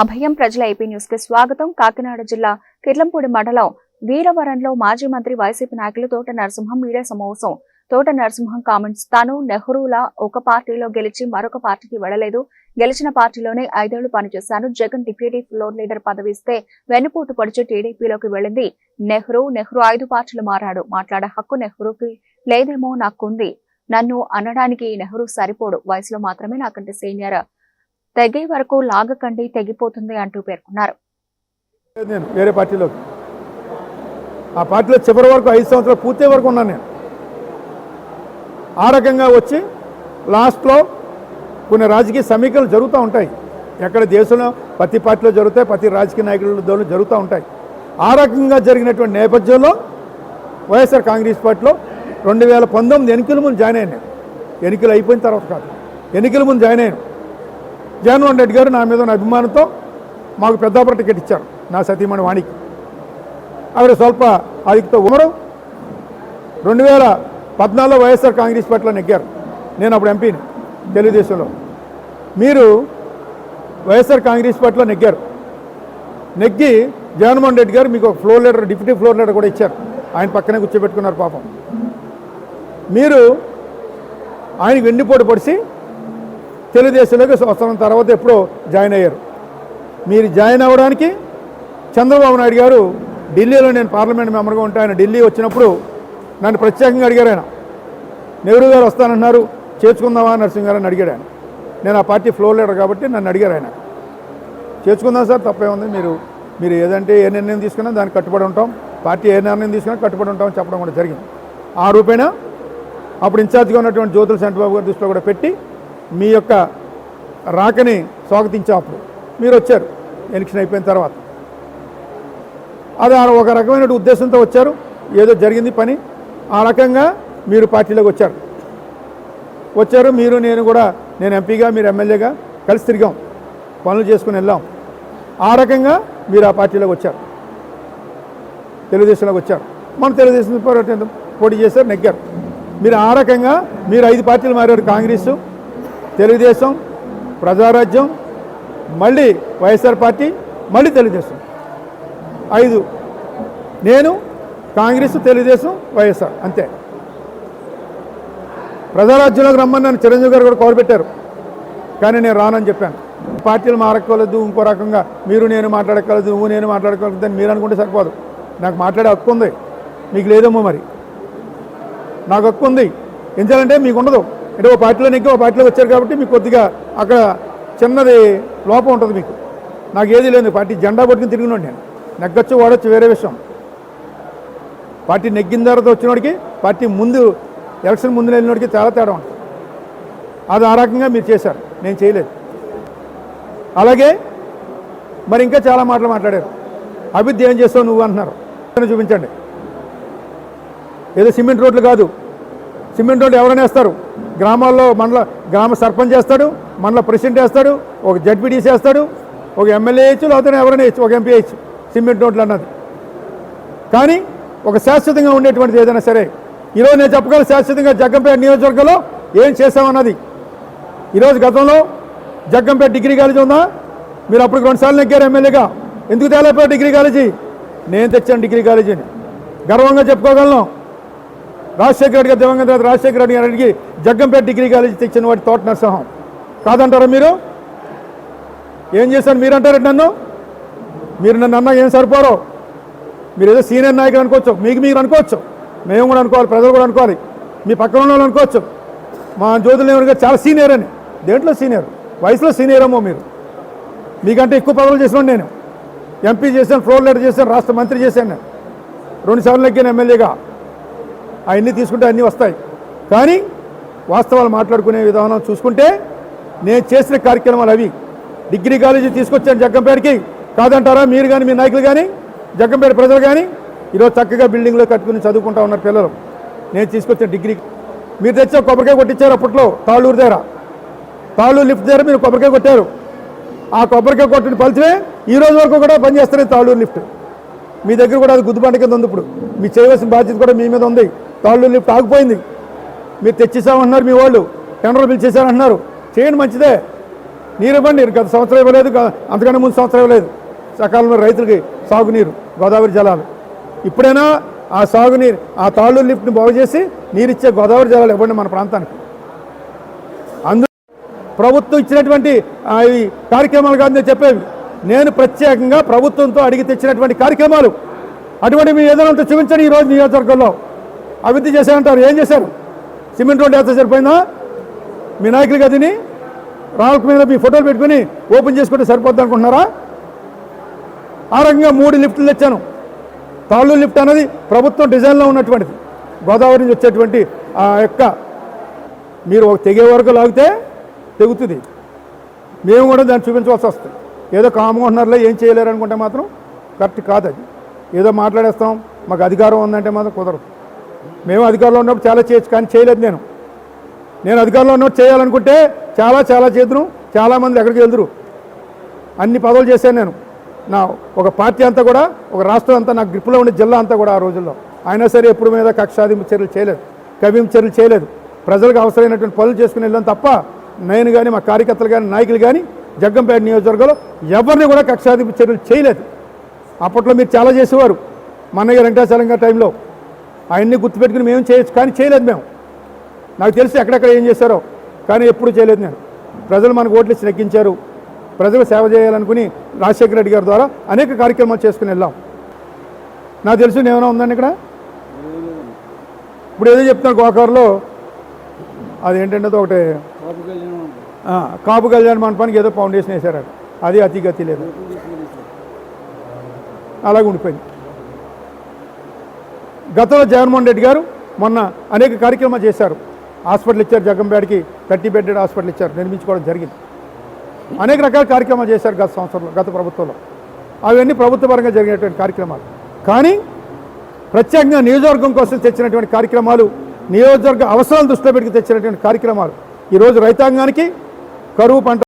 అభయం ప్రజల ఏపీ న్యూస్కి స్వాగతం. కాకినాడ జిల్లా కిర్లంపూడి మండలం వీరవరంలో మాజీ మంత్రి వైసీపీ నాయకులు తోట నరసింహం మీడియా సమావేశం. తోట నరసింహం కామెంట్స్ తాను నెహ్రూలా ఒక పార్టీలో గెలిచి మరొక పార్టీకి వెళ్ళలేదు గెలిచిన పార్టీలోనే ఐదేళ్ళు పనిచేశాను. జగన్ డిప్యూటీ ఫ్లోర్ లీడర్ పదవి ఇస్తే వెన్నుపోటు పొడిచి టీడీపీలోకి వెళ్ళింది. నెహ్రూ నెహ్రూ ఐదు పార్టీలు మారాడు. మాట్లాడే హక్కు నెహ్రూకి లేదేమో నాకుంది. నన్ను అనడానికి నెహ్రూ సరిపోడు. వయసులో మాత్రమే నాకంటే సీనియర్. తెగే వరకు లాగకండి తెగిపోతుంది అంటూ పేర్కొన్నారు. నేను వేరే పార్టీలోకి. ఆ పార్టీలో చివరి వరకు ఐదు సంవత్సరాలు పూర్తి వరకు ఉన్నాను నేను. ఆ రకంగా వచ్చి లాస్ట్లో కొన్ని రాజకీయ సమీకరణలు జరుగుతూ ఉంటాయి. ఎక్కడ దేశంలో ప్రతి పార్టీలో జరుగుతాయి ప్రతి రాజకీయ నాయకుల జరుగుతూ ఉంటాయి. ఆ రకంగా జరిగినటువంటి నేపథ్యంలో వైఎస్ఆర్ కాంగ్రెస్ పార్టీలో రెండు వేల పంతొమ్మిది ఎన్నికల ముందు జాయిన్ అయ్యాను ఎన్నికలు అయిపోయిన తర్వాత కాదు. ఎన్నికల ముందు జాయిన్ అయ్యాను. జగన్మోహన్ రెడ్డి గారు నా మీద ఉన్న అభిమానంతో మాకు పెద్దాపురం టికెట్ ఇచ్చారు నా సతీమణి వాణికి. ఆవిడ స్వల్ప ఆదిక్యతో ఉమరు రెండు వేల పద్నాలుగులో వైఎస్ఆర్ కాంగ్రెస్ పార్టీలో నెగ్గారు. నేను అప్పుడు ఎంపీని తెలుగుదేశంలో. మీరు వైఎస్ఆర్ కాంగ్రెస్ పార్టీలో నెగ్గారు. నెగ్గి జగన్మోహన్ రెడ్డి గారు మీకు ఒక floor leader deputy floor leader కూడా ఇచ్చారు. ఆయన పక్కనే కూర్చోబెట్టుకున్నారు పాపం. మీరు ఆయనకు వెండిపోటు పడిసి తెలుగుదేశంలోకి సంవత్సరం తర్వాత ఎప్పుడో జాయిన్ అయ్యారు. మీరు జాయిన్ అవ్వడానికి చంద్రబాబు నాయుడు గారు ఢిల్లీలో నేను పార్లమెంట్ మెంబర్గా ఉంటే ఆయన ఢిల్లీ వచ్చినప్పుడు నన్ను ప్రత్యేకంగా అడిగారు ఆయన. నెహ్రూ గారు వస్తానన్నారు చేర్చుకుందామా నరసింహ గారు అని అడిగాడు ఆయన. నేను ఆ పార్టీ ఫ్లోర్ లీడర్ కాబట్టి నన్ను అడిగారు ఆయన. చేర్చుకుందాం సార్ తప్పే ఉంది. మీరు మీరు ఏదంటే ఏ నిర్ణయం తీసుకున్నా దానికి కట్టుబడి ఉంటాం. పార్టీ ఏ నిర్ణయం తీసుకున్నా కట్టుబడి ఉంటాం చెప్పడం కూడా జరిగింది. ఆ రూపేణా అప్పుడు ఇన్ఛార్జ్గా ఉన్నటువంటి జ్యోతుల చంద్రబాబు గారి దృష్టిలో కూడా పెట్టి మీ యొక్క రాకని స్వాగతించాం అప్పుడు. మీరు వచ్చారు. ఎలక్షన్ అయిపోయిన తర్వాత. అది ఆ ఒక రకమైన ఉద్దేశంతో వచ్చారు. ఏదో జరిగింది పని. ఆ రకంగా మీరు పార్టీలోకి వచ్చారు. వచ్చారు. మీరు నేను కూడా నేను ఎంపీగా మీరు ఎమ్మెల్యేగా కలిసి తిరిగాం. పనులు చేసుకుని వెళ్ళాం. ఆ రకంగా మీరు ఆ పార్టీలోకి వచ్చారు. తెలుగుదేశంలోకి వచ్చారు. మన తెలుగుదేశం పోటీ చేశారు నెగ్గారు. మీరు ఆ రకంగా మీరు ఐదు పార్టీలు మారారు కాంగ్రెస్ తెలుగుదేశం ప్రజారాజ్యం మళ్ళీ వైఎస్ఆర్ పార్టీ మళ్ళీ తెలుగుదేశం. ఐదు నేను కాంగ్రెస్ తెలుగుదేశం వైఎస్ఆర్ అంతే. ప్రజారాజ్యంలోకి రమ్మని నన్ను చిరంజీవి గారు కూడా కవర్ పెట్టారు. కానీ నేను రానని చెప్పాను. పార్టీలు మారక్కర్లేదు ఇంకో రకంగా మీరు నేను మాట్లాడక్కర్లేదు నువ్వు నేను మాట్లాడక్కర్లేదు అని మీరు అనుకుంటే సరిపోదు. నాకు మాట్లాడే హక్కు ఉంది. మీకు లేదేమో మరి. నాకు హక్కు ఉంది. ఎందుకంటే మీకు ఉండదు. అంటే ఓ పార్టీలో నెగ్గి ఓ పార్టీలో వచ్చారు కాబట్టి మీకు కొద్దిగా అక్కడ చిన్నది లోపం ఉంటుంది మీకు. నాకు ఏది లేదు పార్టీ జెండా పట్టుకుని తిరిగినోడు నేను. నెగ్గొచ్చు వాడొచ్చు వేరే విషయం. పార్టీ నెగ్గిన తర్వాత వచ్చినోడికి పార్టీ ముందు ఎలక్షన్ ముందు వెళ్ళినోడికి చాలా తేడా ఉంటుంది. అది ఆ రకంగా మీరు చేశారు. నేను చేయలేదు. అలాగే మరి ఇంకా చాలా మాటలు మాట్లాడారు. అభివృద్ధి ఏం చేస్తావు నువ్వు అంటున్నారు. చూపించండి. ఏదో సిమెంట్ రోడ్లు కాదు. సిమెంట్ రోడ్లు ఎవరైనా వేస్తారు. గ్రామాల్లో మండల గ్రామ సర్పంచ్ చేస్తాడు మండల ప్రెసిడెంట్ వేస్తాడు ఒక జడ్పీటీసీ వేస్తాడు ఒక ఎమ్మెల్యే వేయచ్చు లేకపోతే ఎవరైనా వేయచ్చు ఒక ఎంపీ వేయచ్చు సిమెంట్ నోట్లు అన్నది. కానీ ఒక శాశ్వతంగా ఉండేటువంటిది ఏదైనా సరే ఈరోజు నేను చెప్పగలను శాశ్వతంగా జగ్గంపేట నియోజకవర్గంలో ఏం చేశామన్నది. ఈరోజు గతంలో జగ్గంపేట డిగ్రీ కాలేజీ ఉందా? మీరు అప్పుడు రెండుసార్లు నెగ్గారు ఎమ్మెల్యేగా. ఎందుకు తేలేపోయారు డిగ్రీ కాలేజీ? నేను తెచ్చాను డిగ్రీ కాలేజీని. గర్వంగా చెప్పుకోగలను. రాజశేఖర రెడ్డి గారు దివంగత రాజశేఖర రెడ్డి గారికి జగ్గంపేట డిగ్రీ కాలేజీ తెచ్చిన వాటి తోట నరసింహం. కాదంటారా మీరు? ఏం చేశారు మీరు అంటారండి నన్ను? మీరు నన్ను అన్నా ఏం సరిపోరు? మీరు ఏదో సీనియర్ నాయకులు అనుకోవచ్చు. మీకు మీరు అనుకోవచ్చు. మేము కూడా అనుకోవాలి ప్రజలు కూడా అనుకోవాలి. మీ పక్కన ఉన్న వాళ్ళు అనుకోవచ్చు. మా జ్యోతులు గారు చాలా సీనియర్ అని. దేంట్లో సీనియర్? వయసులో సీనియర్ ఏమో మీరు. మీకంటే ఎక్కువ పదవులు చేసినాను నేను. ఎంపీ చేశాను ఫ్లోర్ లెటర్ చేశాను రాష్ట్ర మంత్రి చేశాను నేను. రెండు సార్లు ఎక్కాను ఎమ్మెల్యేగా. అవన్నీ తీసుకుంటే అన్నీ వస్తాయి. కానీ వాస్తవాలు మాట్లాడుకునే విధానం చూసుకుంటే నేను చేసిన కార్యక్రమాలు అవి. డిగ్రీ కాలేజీ తీసుకొచ్చాను జగ్గంపేటకి. కాదంటారా మీరు కానీ మీ నాయకులు కానీ జగ్గంపేట ప్రజలు కానీ ఈరోజు చక్కగా బిల్డింగ్లో కట్టుకుని చదువుకుంటా ఉన్నారు పిల్లలు. నేను తీసుకొచ్చిన డిగ్రీ. మీరు తెచ్చిన కొబ్బరికాయ కొట్టించారు అప్పట్లో తాళ్ళూరు దగ్గర. తాళ్ళూరు లిఫ్ట్ దగ్గర మీరు కొబ్బరికాయ కొట్టారు. ఆ కొబ్బరికాయ కొట్టిన ఫలితమే ఈ రోజు వరకు కూడా పనిచేస్తారు తాళ్ళూరు లిఫ్ట్. మీ దగ్గర కూడా అది గుద్దుబండ కింద ఉంది ఇప్పుడు. మీ చేయవలసిన బాధ్యత కూడా మీ మీద ఉంది. తాళ్ళూరు లిఫ్ట్ ఆగిపోయింది. మీరు తెచ్చేసామంటున్నారు మీ వాళ్ళు టెండర్ పిలిచేసారంటున్నారు చేయండి మంచిదే. నీరు ఇవ్వండి. గత సంవత్సరం ఇవ్వలేదు గ- అంతకన్నా ముందు సంవత్సరం ఇవ్వలేదు. సకాలంలో రైతులకి సాగునీరు గోదావరి జలాలు. ఇప్పుడైనా ఆ సాగునీరు ఆ తాళ్ళు లిఫ్ట్ని బాగు చేసి నీరిచ్చే గోదావరి జలాలు ఇవ్వండి మన ప్రాంతానికి. అందు ప్రభుత్వం ఇచ్చినటువంటి ఈ కార్యక్రమాలు కాదు నేను చెప్పేవి నేను ప్రత్యేకంగా ప్రభుత్వంతో అడిగి తెచ్చినటువంటి కార్యక్రమాలు. అటువంటి మీ ఏదైనా ఉంటే చూపించండి ఈరోజు నియోజకవర్గంలో. అభివృద్ధి చేశారంటారు. ఏం చేశారు? సిమెంట్ రోడ్డు వేస్తే సరిపోయిందా? మీ నాయకులు గదిని రాళ్ళకు మీద మీ ఫోటోలు పెట్టుకుని ఓపెన్ చేసుకుంటే సరిపోద్ది అనుకుంటున్నారా? ఆ రకంగా మూడు లిఫ్ట్లు తెచ్చాను. తాళ్ళు లిఫ్ట్ అనేది ప్రభుత్వం డిజైన్లో ఉన్నటువంటిది. గోదావరి నుంచి వచ్చేటువంటి ఆ యొక్క మీరు ఒక తెగే వరకు లాగితే తెగుతుంది. మేము కూడా దాన్ని చూపించవలసి వస్తుంది. ఏదో కామ్గా ఉంటున్నారులే ఏం చేయలేరు అనుకుంటే మాత్రం కరెక్ట్ కాదు అది. ఏదో మాట్లాడేస్తాం మాకు అధికారం ఉందంటే మాత్రం కుదరదు. మేము అధికారంలో ఉన్నప్పుడు చాలా చేయొచ్చు కానీ చేయలేదు నేను. నేను అధికారంలో ఉన్నప్పుడు చేయాలనుకుంటే చాలా చాలా చేతును చాలామంది ఎక్కడికి వెళ్తురు అన్ని పదవులు చేశాను నేను. నా ఒక పార్టీ అంతా కూడా ఒక రాష్ట్రం అంతా నా గ్రిప్లో ఉండే జిల్లా అంతా కూడా ఆ రోజుల్లో. అయినా సరే ఎప్పుడు మీద కక్షాదింపు చర్యలు చేయలేదు. కవింపు చర్యలు చేయలేదు. ప్రజలకు అవసరమైనటువంటి పనులు చేసుకుని వెళ్ళాం తప్ప నేను కానీ మా కార్యకర్తలు కానీ నాయకులు కానీ జగ్గంపేట నియోజకవర్గంలో ఎవరిని కూడా కక్షాదింపు చర్యలు చేయలేదు. అప్పట్లో మీరు చాలా చేసేవారు. మన్నయ్య వెంకటాచలం గారి టైంలో ఆయన్ని గుర్తుపెట్టుకుని మేము చేయొచ్చు? కానీ చేయలేదు మేము. నాకు తెలిసి ఎక్కడెక్కడ ఏం చేశారో కానీ ఎప్పుడు చేయలేదు నేను. ప్రజలు మనకు ఓట్లు ఇచ్చి నెగ్గించారు. ప్రజలు సేవ చేయాలనుకుని రాజశేఖర రెడ్డి గారి ద్వారా అనేక కార్యక్రమాలు చేసుకుని వెళ్ళాం. నాకు తెలుసు ఏమైనా ఉందండి ఇక్కడ? ఇప్పుడు ఏదో చెప్తున్నారు గోకారులో. అది ఏంటంటే అది ఒకటి. కాపు కళ్యాణ మండపానికి ఏదో ఫౌండేషన్ వేశారు అది. అది అతి గతి లేదు. అలాగే ఉండిపోయింది. గతంలో జగన్మోహన్ రెడ్డి గారు మొన్న అనేక కార్యక్రమాలు చేశారు. హాస్పిటల్ ఇచ్చారు జగంపేటకి థర్టీ బెడ్డెడ్ హాస్పిటల్ ఇచ్చారు నిర్మించుకోవడం జరిగింది. అనేక రకాల కార్యక్రమాలు చేశారు గత సంవత్సరంలో గత ప్రభుత్వంలో. అవన్నీ ప్రభుత్వపరంగా జరిగినటువంటి కార్యక్రమాలు. కానీ ప్రత్యేకంగా నియోజకవర్గం కోసం తెచ్చినటువంటి కార్యక్రమాలు నియోజకవర్గ అవసరాలు దృష్టిలో పెట్టుకు తెచ్చినటువంటి కార్యక్రమాలు ఈరోజు రైతాంగానికి కరువు పంట